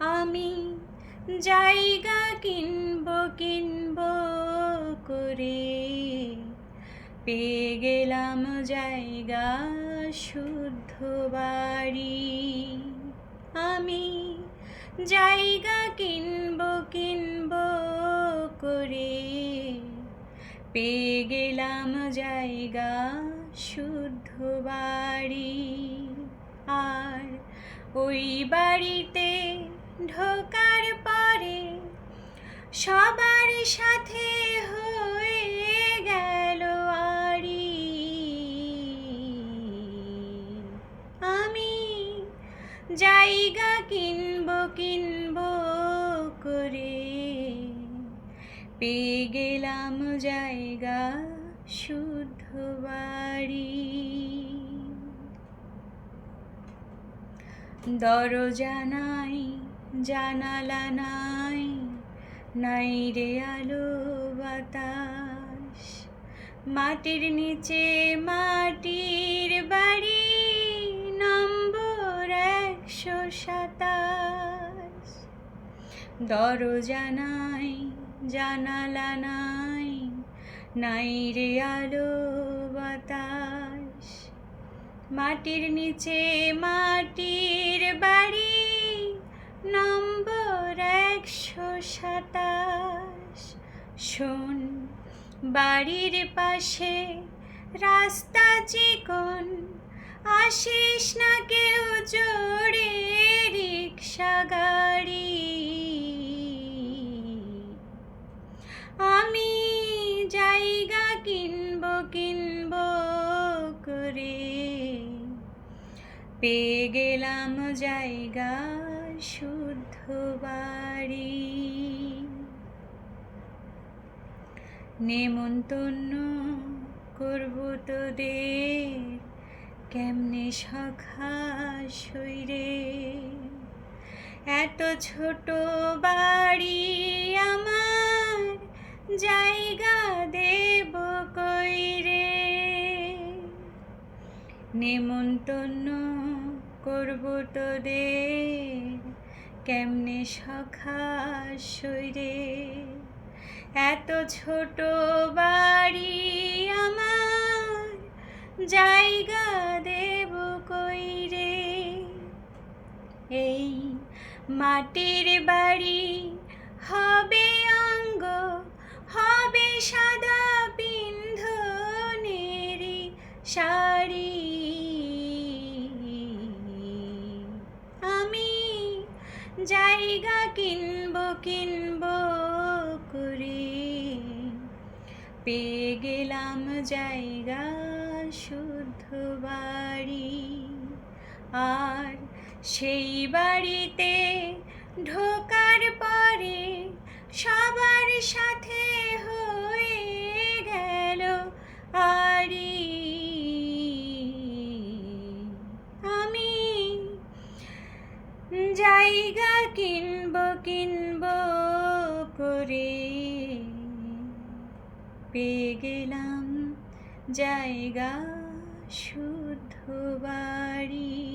আমি জায়গা কিনব কিনব করে। পেয়ে গেলাম জায়গা, শুদ্ধ বাড়ি। আমি জায়গা কিনব কিনব করে। পেয়ে গেলাম জায়গা, শুদ্ধ বাড়ি। আর ওই বাড়িতে ঢোকার পরে সবার সাথে হয়ে গেল আড়ি আমি জায়গা কিনব কিনব করে পেয়ে গেলাম জায়গা শুদ্ধ বাড়ি। দরজা নাই জানালা নাই নাই রে আলো বাতাস। মাটির নিচে মাটির বাড়ি নম্বর একশো সাতাশ। দরজা নাই, জানালা নাই নাই রে আলো বাতাস। মাটির নিচে মাটির বাড়ি নম্বর একশো সাতাশ। শোন, বাড়ির পাশে রাস্তা চিকন, আসিস না কেউ জোরে রিক্সা গাড়ি। আমি জায়গা কিনব কিনব করে। পেয়ে গেলাম জায়গা শুদ্ধ বাড়ি। নেমন্তন্ন করব তোদের, কেমনে সখা সইরে এত ছোট বাড়ি আমার জায়গা দেব কইরে নেমন্তন্ন করব তোদের কেমনে সখা সইরে এত ছোট বাড়ি আমার জায়গা দেব কই রে? এই মাটির বাড়ি হবে অঙ্গ, হবে সাদা জায়গা কিনব কিনব করে। পেয়ে গেলাম জায়গা, শুদ্ধ বাড়ি। আর সেই বাড়িতে ঢোকার পরে সবার সাথে জায়গা কিনব কিনব করে। পেয়ে গেলাম জায়গা শুদ্ধ বাড়ি।